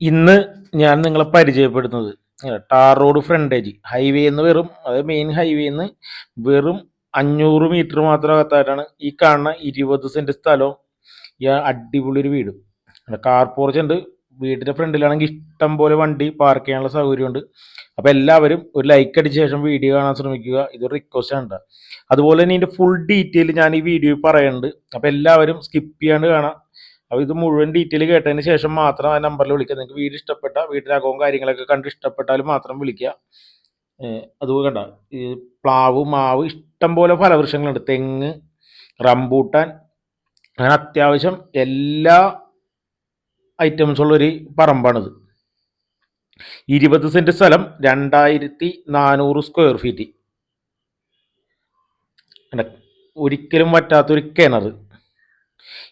ഇന്ന് ഞാൻ നിങ്ങളെ പരിചയപ്പെടുത്തുന്നത് ടാർ റോഡ് ഫ്രണ്ടേജ്. ഹൈവേ എന്ന് വെറും അതായത് മെയിൻ ഹൈവേ എന്ന് വെറും അഞ്ഞൂറ് മീറ്റർ മാത്രം അകത്തായിട്ടാണ് ഈ കാണുന്ന ഇരുപത് സെന്റ് സ്ഥലവും ഈ അടിപൊളി ഒരു വീടും. കാർ പോർച്ച് ഉണ്ട്. വീടിന്റെ ഫ്രണ്ടിലാണെങ്കിൽ ഇഷ്ടം പോലെ വണ്ടി പാർക്ക് ചെയ്യാനുള്ള സൗകര്യമുണ്ട്. അപ്പോൾ എല്ലാവരും ഒരു ലൈക്ക് അടിച്ച ശേഷം വീഡിയോ കാണാൻ ശ്രമിക്കുക. ഇതൊരു റിക്വസ്റ്റ് ആണ് അതുപോലെ തന്നെ ഇതിന്റെ ഫുൾ ഡീറ്റെയിൽ ഞാൻ ഈ വീഡിയോയിൽ പറയുന്നുണ്ട്. അപ്പോൾ എല്ലാവരും സ്കിപ്പ് ചെയ്യാണ്ട് കാണാം. അപ്പോൾ ഇത് മുഴുവൻ ഡീറ്റെയിൽ കേട്ടതിന് ശേഷം മാത്രം ആ നമ്പറിൽ വിളിക്കുക. നിങ്ങൾക്ക് വീട് ഇഷ്ടപ്പെട്ട വീട്ടിലെ അകവും കാര്യങ്ങളൊക്കെ കണ്ട് ഇഷ്ടപ്പെട്ടാൽ മാത്രം വിളിക്കുക. അതുപോലെ കണ്ട. ഈ പ്ലാവ് മാവ് ഇഷ്ടം പോലെ ഫലവൃക്ഷങ്ങളുണ്ട്. തെങ്ങ് റംബൂട്ടാൻ അങ്ങനെ അത്യാവശ്യം എല്ലാ ഐറ്റംസ് ഉള്ളൊരു പറമ്പാണിത്. ഇരുപത് സെന്റ് സ്ഥലം രണ്ടായിരത്തി നാനൂറ് സ്ക്വയർ ഫീറ്റ്? ഒരിക്കലും പറ്റാത്തൊരു കിണർ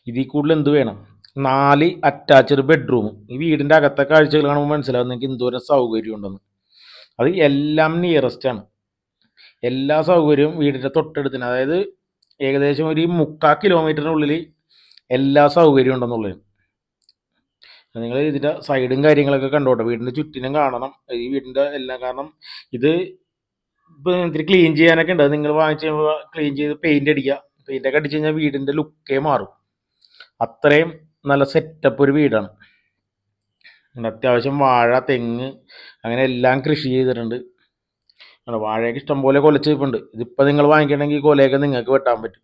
ഇതിൽ കൂടുതൽ എന്ത് വേണം? നാല് അറ്റാച്ച്ഡ് ബെഡ്റൂം ഈ വീടിന്റെ അകത്തെ കാഴ്ചകൾ കാണുമ്പോൾ മനസ്സിലാവും നിങ്ങൾക്ക് എന്തോരം സൗകര്യം ഉണ്ടെന്ന്. അത് എല്ലാം നിയറസ്റ്റ് ആണ്. എല്ലാ സൗകര്യവും വീടിന്റെ തൊട്ടടുത്തിന് അതായത് ഏകദേശം ഒരു മുക്കാൽ കിലോമീറ്ററിനുള്ളിൽ എല്ലാ സൗകര്യവും ഉണ്ടെന്നുള്ളത് നിങ്ങൾ ഇതിന്റെ സൈഡും കാര്യങ്ങളൊക്കെ കണ്ടോട്ടെ. വീടിന്റെ ചുറ്റിനും കാണണം. ഈ വീടിന്റെ എല്ലാം കാരണം ഇത് ഇപ്പോൾ ഇത്തിരി ക്ലീൻ ചെയ്യാനൊക്കെ ഉണ്ട്. നിങ്ങൾ വാങ്ങിച്ച് ക്ലീൻ ചെയ്ത് പെയിന്റ് അടിക്കുക. പെയിന്റ് ഒക്കെ അടിച്ച് കഴിഞ്ഞാൽ വീടിന്റെ ലുക്കേ മാറും. അത്രയും നല്ല സെറ്റപ്പ് ഒരു വീടാണ്. പിന്നെ അത്യാവശ്യം വാഴ തെങ്ങ് അങ്ങനെ എല്ലാം കൃഷി ചെയ്തിട്ടുണ്ട്. വാഴയൊക്കെ ഇഷ്ടംപോലെ കൊലച്ച് വെപ്പുണ്ട് ഇതിപ്പോൾ നിങ്ങൾ വാങ്ങിക്കണമെങ്കിൽ കൊലയൊക്കെ നിങ്ങൾക്ക് വെട്ടാൻ പറ്റും.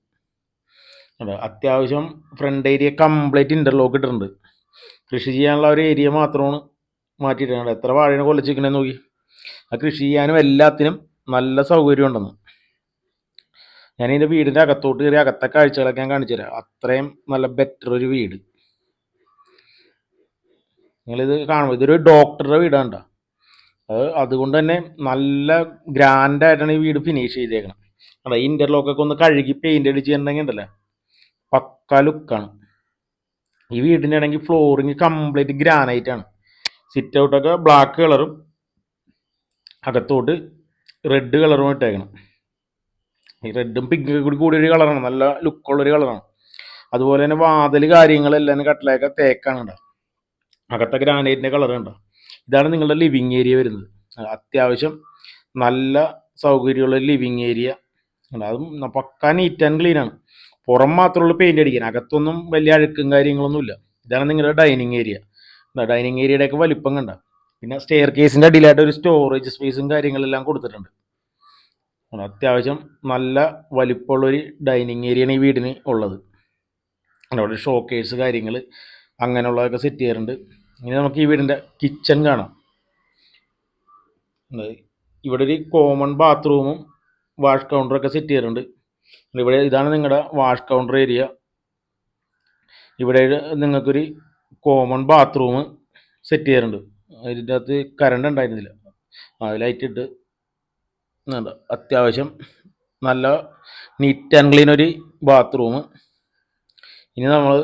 അത്യാവശ്യം ഫ്രണ്ട് ഏരിയ കംപ്ലീറ്റ് ഇന്റർലോക്ക് ഇട്ടിട്ടുണ്ട്. കൃഷി ചെയ്യാനുള്ള ഒരു ഏരിയ മാത്രമാണ് മാറ്റിയിട്ടുണ്ട് എത്ര വാഴയാണ് കൊലച്ചിരിക്കണേന്ന് നോക്കി. ആ കൃഷി ചെയ്യാനും എല്ലാത്തിനും നല്ല സൗകര്യം ഉണ്ടെന്ന്. ഞാൻ വീടിന്റെ അകത്തോട്ട് കയറി അകത്തെ കാഴ്ചകളൊക്കെ ഞാൻ കാണിച്ചു തരാം അത്രയും നല്ല ബെറ്റർ ഒരു വീട്. നിങ്ങളിത് കാണുമ്പോൾ ഇതൊരു ഡോക്ടറുടെ വീടാണ്. അത് അതുകൊണ്ട് തന്നെ നല്ല ഗ്രാൻഡ് ആയിട്ടാണ് ഈ വീട് ഫിനിഷ് ചെയ്തേക്കണം. അല്ല ഇന്റർലോക്കൊക്കെ ഒന്ന് കഴുകി പെയിന്റ് അടിച്ചിട്ടുണ്ടെങ്കിൽ ഉണ്ടല്ലോ? പക്ക ലുക്കാണ് ഈ വീടിന്റെ ആണെങ്കിൽ ഫ്ലോറിങ് കംപ്ലീറ്റ് ഗ്രാനൈറ്റ് ആണ്. സിറ്റ് ഔട്ടൊക്കെ ബ്ലാക്ക് കളറും അകത്തോട്ട് റെഡ് കളറും ഇട്ടേക്കണം. ഈ റെഡും പിങ്കൊക്കെ കൂടി കൂടിയൊരു കളറാണ് നല്ല ലുക്കുള്ളൊരു കളറാണ് അതുപോലെ തന്നെ വാതിൽ കാര്യങ്ങളെല്ലാം കട്ടിലൊക്കെ തേക്കാണ് ഉണ്ടാവും അകത്തെ ഗ്രാനൈറ്റിന്റെ കളർ കണ്ടോ? ഇതാണ് നിങ്ങളുടെ ലിവിങ് ഏരിയ വരുന്നത്. അത്യാവശ്യം നല്ല സൗകര്യമുള്ള ലിവിങ് ഏരിയ അതും പക്കാ നീറ്റ് ആൻഡ് ക്ലീൻ ആണ്. പുറം മാത്രമുള്ള പെയിന്റ് അടിക്കാൻ. അകത്തൊന്നും വലിയ അഴുക്കും കാര്യങ്ങളൊന്നുമില്ല. ഇതാണ് നിങ്ങളുടെ ഡൈനിങ് ഏരിയ ഡൈനിങ് ഏരിയയുടെ ഒക്കെ വലിപ്പം കണ്ട? പിന്നെ സ്റ്റെയർ കേസിന്റെ അടിയിലായിട്ട് ഒരു സ്റ്റോറേജ് സ്പേസും കാര്യങ്ങളെല്ലാം കൊടുത്തിട്ടുണ്ട്. അത്യാവശ്യം നല്ല വലിപ്പമുള്ളൊരു ഡൈനിങ് ഏരിയയാണ് ഈ വീടിന് ഉള്ളത്. അവിടെ ഷോക്കേഴ്സ് കാര്യങ്ങൾ അങ്ങനെയുള്ളതൊക്കെ സെറ്റ് ചെയ്യാറുണ്ട്. ഇനി നമുക്ക് ഈ വീടിന്റെ കിച്ചൺ കാണാം. ഇവിടെ ഒരു കോമൺ ബാത്റൂമും വാഷ് കൗണ്ടറൊക്കെ സെറ്റ് ചെയ്യാറുണ്ട് ഇവിടെ ഇതാണ് നിങ്ങളുടെ വാഷ് കൗണ്ടർ ഏരിയ ഇവിടെ നിങ്ങൾക്കൊരു കോമൺ ബാത്റൂം സെറ്റ് ചെയ്യാറുണ്ട് അതിന്റെ അകത്ത് കറണ്ട് ഉണ്ടായിരുന്നില്ല. അത് ലൈറ്റ് ഇട്ട്. അത്യാവശ്യം നല്ല നീറ്റ് ആൻഡ് ക്ലീൻ ഒരു ബാത്റൂം ഇനി നമ്മൾ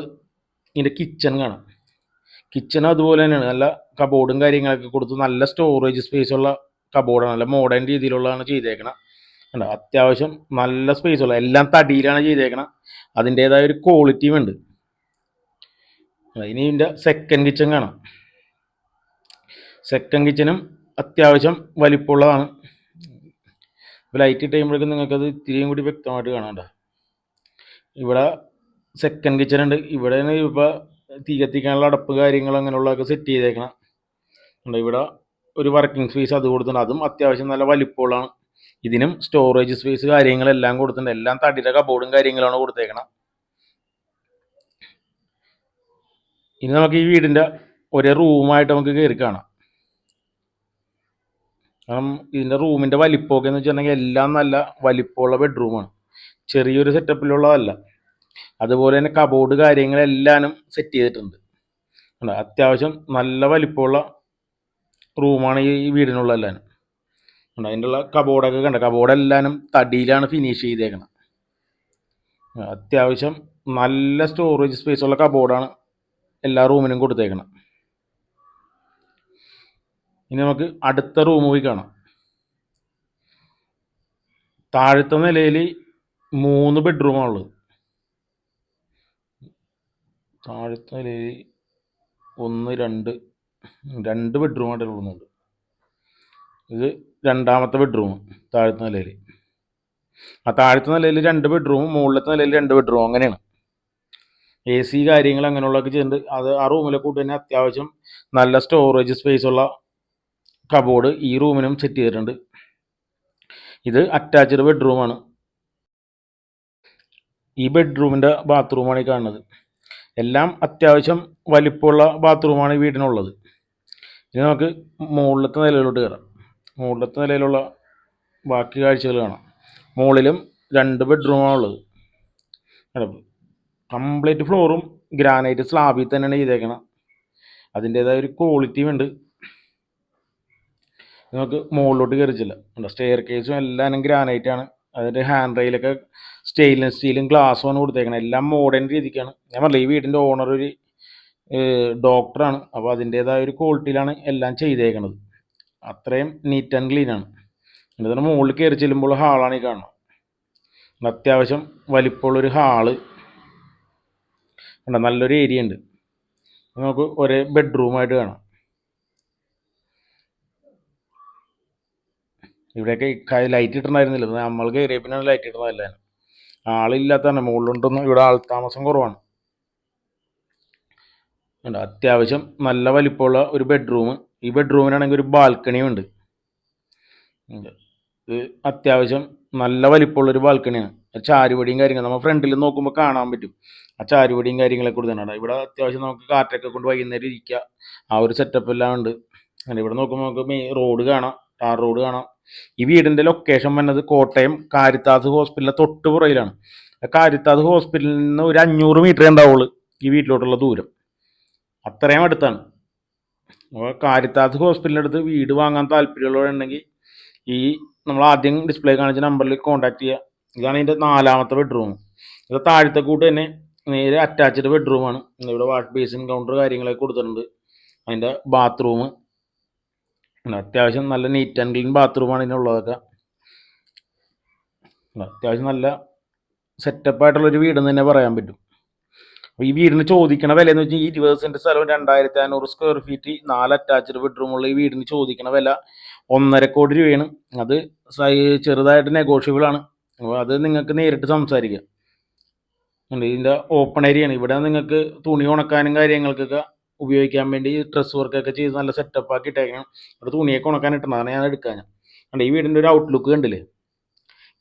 ഇതിന്റെ കിച്ചൺ കാണാം. കിച്ചൺ അതുപോലെ തന്നെയാണ്. നല്ല കബോർഡും കാര്യങ്ങളൊക്കെ കൊടുത്ത് നല്ല സ്റ്റോറേജ് സ്പേസ് ഉള്ള കബോർഡാണ് നല്ല മോഡേൺ രീതിയിലുള്ളതാണ് ചെയ്തേക്കണം. കണ്ടോ? അത്യാവശ്യം നല്ല സ്പേസ് ഉള്ള എല്ലാം തടിയിലാണ് ചെയ്തേക്കണം. അതിന്റേതായ ഒരു ക്വാളിറ്റിയും ഉണ്ട്. ഇനി ഇതിന്റെ സെക്കൻഡ് കിച്ചൺ കാണാം. സെക്കൻഡ് കിച്ചനും അത്യാവശ്യം വലിപ്പമുള്ളതാണ്. ലൈറ്റ് ഇട്ട് നിങ്ങൾക്കത് ഇത്തിരിയും കൂടി വ്യക്തമായിട്ട് കാണാണ്ട ഇവിടെ സെക്കൻഡ് കിച്ചൺ ഉണ്ട്. ഇവിടെ ഇപ്പോൾ തീ കത്തിക്കാനുള്ള അടപ്പ് കാര്യങ്ങൾ അങ്ങനെയുള്ളതൊക്കെ സെറ്റ് ചെയ്തേക്കണം. ഇവിടെ ഒരു വർക്കിംഗ് സ്പേസ് അത് കൊടുത്തിട്ടുണ്ട്. അതും അത്യാവശ്യം നല്ല വലിപ്പമുള്ളതാണ്. ഇതിനും സ്റ്റോറേജ് സ്പേസ് കാര്യങ്ങളെല്ലാം കൊടുത്തിട്ടുണ്ട്. എല്ലാം തടിയുടെ കബോർഡും കാര്യങ്ങളാണ് കൊടുത്തേക്കണം. ഇനി നമുക്ക് ഈ വീടിന്റെ ഒരേ റൂമായിട്ട് നമുക്ക് കയറി കാണാം. കാരണം ഇതിന്റെ റൂമിന്റെ വലിപ്പമൊക്കെ എന്ന് വെച്ചിട്ടുണ്ടെങ്കിൽ എല്ലാം നല്ല വലിപ്പമുള്ള ബെഡ്റൂമാണ് ചെറിയൊരു സെറ്റപ്പിലുള്ളതല്ല അതുപോലെ തന്നെ കബോർഡ് കാര്യങ്ങളെല്ലാനും സെറ്റ് ചെയ്തിട്ടുണ്ട്? അത്യാവശ്യം നല്ല വലിപ്പമുള്ള റൂമാണ് ഈ വീടിനുള്ള എല്ലാനും കണ്ടോ? അതിന്റെ ഉള്ള കബോർഡൊക്കെ കണ്ട? കബോർഡ് എല്ലാനും തടിയിലാണ് ഫിനിഷ് ചെയ്തേക്കണം അത്യാവശ്യം നല്ല സ്റ്റോറേജ് സ്പേസ് ഉള്ള കബോർഡാണ് എല്ലാ റൂമിനും കൊടുത്തേക്കണം ഇനി നമുക്ക് അടുത്ത റൂം പോയി കാണാം. താഴത്തെ നിലയിൽ മൂന്ന് ബെഡ്റൂമാണുള്ളത് താഴത്തെ നിലയിൽ ഒന്ന് രണ്ട് രണ്ട് ബെഡ്റൂമായിട്ട് ഉള്ളുന്നുണ്ട് ഇത് രണ്ടാമത്തെ ബെഡ്റൂം താഴത്തെ നിലയിൽ ആ താഴത്തെ നിലയിൽ രണ്ട് ബെഡ്റൂം മുകളിലത്തെ നിലയിൽ രണ്ട് ബെഡ്റൂം അങ്ങനെയാണ്. എ സി കാര്യങ്ങൾ അങ്ങനെയുള്ളതൊക്കെ ചെയ്തിട്ടുണ്ട് അത് ആ റൂമിലെ കൂട്ട് തന്നെ അത്യാവശ്യം നല്ല സ്റ്റോറേജ് സ്പേസ് ഉള്ള കബോർഡ് ഈ റൂമിനും സെറ്റ് ചെയ്തിട്ടുണ്ട്. ഇത് അറ്റാച്ച്ഡ് ബെഡ്റൂമാണ് ഈ ബെഡ്റൂമിന്റെ ബാത്റൂമാണ് ഈ കാണുന്നത്. എല്ലാം അത്യാവശ്യം വലിപ്പമുള്ള ബാത്റൂമാണ് ഈ വീടിനുള്ളത്. ഇനി നമുക്ക് മുകളിലത്തെ നിലയിലോട്ട് കയറാം. മുകളിലത്തെ നിലയിലുള്ള ബാക്കി കാഴ്ചകൾ കാണാം. മുകളിലും രണ്ട് ബെഡ്റൂമാണ് ഉള്ളത്. കംപ്ലീറ്റ് ഫ്ലോറും ഗ്രാനൈറ്റ് സ്ലാബിൽ തന്നെയാണ് ചെയ്തേക്കണം. അതിന്റേതായ ഒരു ക്വാളിറ്റിയും ഉണ്ട്. നമുക്ക് മുകളിലോട്ട് കയറിച്ചില്ല സ്റ്റെയർ കേസും എല്ലാം ഗ്രാനൈറ്റ് ആണ്. അതിന്റെ ഹാൻഡ് റെയിലൊക്കെ സ്റ്റെയിൻലെസ് സ്റ്റീലും ഗ്ലാസ്സുമാണ് കൊടുത്തേക്കണം. എല്ലാം മോഡേൺ രീതിക്കാണ്. ഞാൻ പറഞ്ഞില്ല ഈ വീടിന്റെ ഓണർ ഒരു ഡോക്ടറാണ് അപ്പോൾ അതിന്റേതായ ഒരു ക്വാളിറ്റിയിലാണ് എല്ലാം ചെയ്തേക്കണത്. അത്രയും നീറ്റ് ആൻഡ് ക്ലീൻ ആണ്. എന്നിട്ട് മുകളിൽ കയറി ചെല്ലുമ്പോൾ ഹാളാണ് ഈ കാണുന്നത്. അത്യാവശ്യം വലിപ്പമുള്ളൊരു ഹാൾ ഉണ്ട് നല്ലൊരു ഏരിയ ഉണ്ട്. നമുക്ക് ഒരേ ബെഡ്റൂമായിട്ട് കാണാം. ഇവിടെയൊക്കെ ലൈറ്റ് ഇട്ടിട്ടുണ്ടായിരുന്നില്ല. നമ്മൾ കയറിയ പിന്നെ ലൈറ്റ് ഇടുന്നതല്ല. ആളില്ലാത്തതാണ്. മുകളിലുണ്ടൊന്നും ഇവിടെ ആൾ താമസം കുറവാണ്. അത്യാവശ്യം നല്ല വലിപ്പമുള്ള ഒരു ബെഡ്റൂം ഈ ബെഡ്റൂമിനാണെങ്കിൽ ഒരു ബാൽക്കണിയും ഉണ്ട്. ഇത് അത്യാവശ്യം നല്ല വലിപ്പമുള്ള ഒരു ബാൽക്കണിയാണ് ചാരുപടിയും കാര്യങ്ങൾ നമ്മൾ ഫ്രണ്ടിൽ നോക്കുമ്പോൾ കാണാൻ പറ്റും. ആ ചാരുപടിയും കാര്യങ്ങളൊക്കെ തന്നെ ഇവിടെ അത്യാവശ്യം നമുക്ക് കാറ്റൊക്കെ കൊണ്ട് വൈകുന്നേരം ഇരിക്കുക ആ ഒരു സെറ്റപ്പ് എല്ലാം ഉണ്ട്. ഇവിടെ നോക്കുമ്പോൾ നമുക്ക് മെയിൻ റോഡ് കാണാം. ടാർ റോഡ് കാണാം. ഈ വീടിന്റെ ലൊക്കേഷൻ വന്നത് കോട്ടയം കാരിത്താസ് ഹോസ്പിറ്റലിലെ തൊട്ട് പുറയിലാണ് കാരിത്താസ് ഹോസ്പിറ്റലിൽ നിന്ന് ഒരു അഞ്ഞൂറ് മീറ്റർ ഉണ്ടാവുള്ളൂ ഈ വീട്ടിലോട്ടുള്ള ദൂരം. അത്രയും അടുത്താണ്. അപ്പോൾ കാരിത്താസ് ഹോസ്പിറ്റലിന്റെ അടുത്ത് വീട് വാങ്ങാൻ താല്പര്യമുള്ളവരുണ്ടെങ്കിൽ ഈ നമ്മൾ ആദ്യം ഡിസ്പ്ലേ കാണിച്ച നമ്പറിൽ കോൺടാക്ട് ചെയ്യുക. ഇതാണ് ഇതിന്റെ നാലാമത്തെ ബെഡ്റൂം ഇത് താഴത്തെ കൂട്ട് തന്നെ നേരെ അറ്റാച്ച്ഡ് ബെഡ്റൂമാണ് ഇവിടെ വാഷ് ബേസിൻ കൗണ്ടർ കാര്യങ്ങളൊക്കെ കൊടുത്തിട്ടുണ്ട്. അതിന്റെ ബാത്റൂം അത്യാവശ്യം നല്ല നീറ്റ് ആൻഡ് ക്ലീൻ ബാത്റൂമാണ് ഇതിനുള്ളതൊക്കെ. അത്യാവശ്യം നല്ല സെറ്റപ്പ് ആയിട്ടുള്ളൊരു വീടെന്ന് തന്നെ പറയാൻ പറ്റും. അപ്പോൾ ഈ വീടിന് ചോദിക്കണ വില എന്ന് വെച്ചാൽ ഇരുപത് സെന്റ് സ്ഥലവും രണ്ടായിരത്തി അഞ്ഞൂറ് സ്ക്വയർ ഫീറ്റ് നാല് അറ്റാച്ച്ഡ് ബെഡ്റൂമുള്ള ഈ വീടിന് ചോദിക്കണ വില ഒന്നര കോടി രൂപയാണ്. അത് ചെറുതായിട്ട് നെഗോഷ്യബിൾ ആണ്. അപ്പോൾ അത് നിങ്ങൾക്ക് നേരിട്ട് സംസാരിക്കാം. ഇതിന്റെ ഓപ്പൺ ഏരിയയാണ് ഇവിടെ നിങ്ങൾക്ക് തുണി ഉണക്കാനും കാര്യങ്ങൾക്കൊക്കെ ഉപയോഗിക്കാൻ വേണ്ടി ഡ്രസ് വർക്കൊക്കെ ചെയ്ത് നല്ല സെറ്റപ്പ് ആക്കി ഇട്ടേക്കണം. അവിടെ തുണിയൊക്കെ ഉണക്കാൻ ഇട്ടതാണ് ഞാൻ എടുക്കാൻ. കണ്ട ഈ വീടിന്റെ ഒരു ഔട്ട്ലുക്ക് കണ്ടില്ലേ?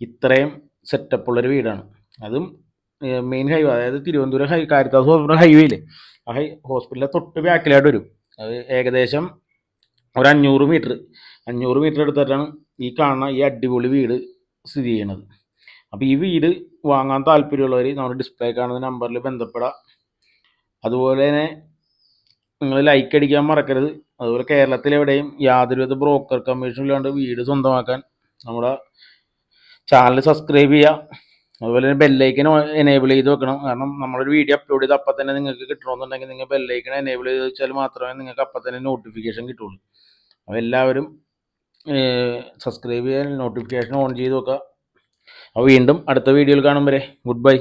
ഇത്രയും സെറ്റപ്പ് ഉള്ളൊരു വീടാണ്. അതും മെയിൻ ഹൈവേ അതായത് തിരുവനന്തപുരം ഹൈ കാരിത്താസ് ഹോസ്പിറ്റൽ ഹൈവേയിൽ ആ ഹൈ ഹോസ്പിറ്റലിലെ തൊട്ട് ബാക്കിലായിട്ട് വരും. അത് ഏകദേശം ഒരു അഞ്ഞൂറ് മീറ്റർ അഞ്ഞൂറ് മീറ്റർ എടുത്തിട്ടാണ് ഈ കാണുന്ന ഈ അടിപൊളി വീട് സ്ഥിതി ചെയ്യണത് അപ്പോൾ ഈ വീട് വാങ്ങാൻ താല്പര്യമുള്ളവർ നമ്മുടെ ഡിസ്പ്ലേ കാണുന്ന നമ്പറിൽ ബന്ധപ്പെടാം. അതുപോലെ തന്നെ നിങ്ങൾ ലൈക്ക് അടിക്കാൻ മറക്കരുത്. അതുപോലെ കേരളത്തിലെവിടെയും യാതൊരുവിധ ബ്രോക്കർ കമ്മീഷൻ ഇല്ലാണ്ട് വീട് സ്വന്തമാക്കാൻ നമ്മുടെ ചാനൽ സബ്സ്ക്രൈബ് ചെയ്യുക. അതുപോലെ തന്നെ ബെല്ലൈക്കൻ എനേബിൾ ചെയ്ത് വെക്കണം. കാരണം നമ്മളൊരു വീഡിയോ അപ്ലോഡ് ചെയ്ത് അപ്പം തന്നെ നിങ്ങൾക്ക് കിട്ടണമെന്നുണ്ടെങ്കിൽ നിങ്ങൾ ബെല്ലൈക്കൻ എനേബിൾ ചെയ്ത് വെച്ചാൽ മാത്രമേ നിങ്ങൾക്ക് അപ്പം തന്നെ നോട്ടിഫിക്കേഷൻ കിട്ടുള്ളൂ. അപ്പോൾ എല്ലാവരും സബ്സ്ക്രൈബ് ചെയ്യാൻ നോട്ടിഫിക്കേഷൻ ഓൺ ചെയ്ത് വെക്കുക. അപ്പോൾ വീണ്ടും അടുത്ത വീഡിയോയിൽ കാണും വരെ. Good bye